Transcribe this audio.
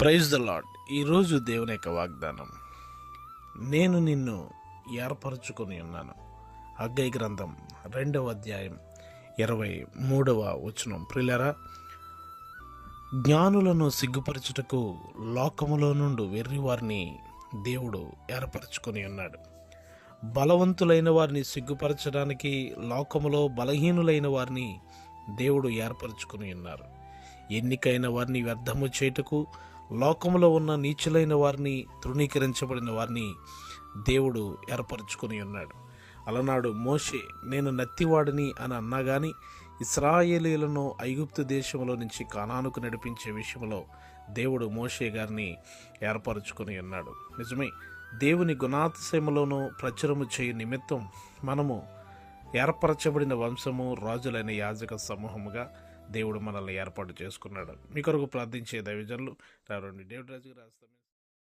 Praise the lord ఈరోజు దేవుని యొక్క వాగ్దానం. నేను నిన్ను ఏర్పరచుకొని ఉన్నాను. అగ్గై గ్రంథం రెండవ అధ్యాయం ఇరవై మూడవ వచనం. ప్రిలరా జ్ఞానులను సిగ్గుపరచుటకు లోకములో నుండి వెర్రి వారిని దేవుడు ఏర్పరచుకొని ఉన్నాడు. బలవంతులైన వారిని సిగ్గుపరచడానికి లోకములో బలహీనులైన వారిని దేవుడు ఏర్పరచుకుని ఉన్నారు. ఎన్నికైన వారిని వ్యర్థము చేయుటకు లోకములో ఉన్న నీచులైన వారిని తృణీకరించబడిన వారిని దేవుడు ఏర్పరచుకుని ఉన్నాడు. అలనాడు మోషే నేను నత్తివాడిని అని అన్నా కానీ ఇస్రాయేలీలను ఐగుప్తు దేశంలో నుంచి కానానుకు నడిపించే విషయంలో దేవుడు మోషే గారిని ఏర్పరచుకుని ఉన్నాడు. నిజమే దేవుని గుణాతిశయములోనూ ప్రచురము చేయు నిమిత్తం మనము ఏర్పరచబడిన వంశము రాజులైన యాజక సమూహముగా దేవుడు మనల్ని ఏర్పాటు చేసుకున్నాడు. మీ కొరకు ప్రార్థించే దైవజనులు రెవరెండ్ డేవిడ్ రాజు రాస్తాం.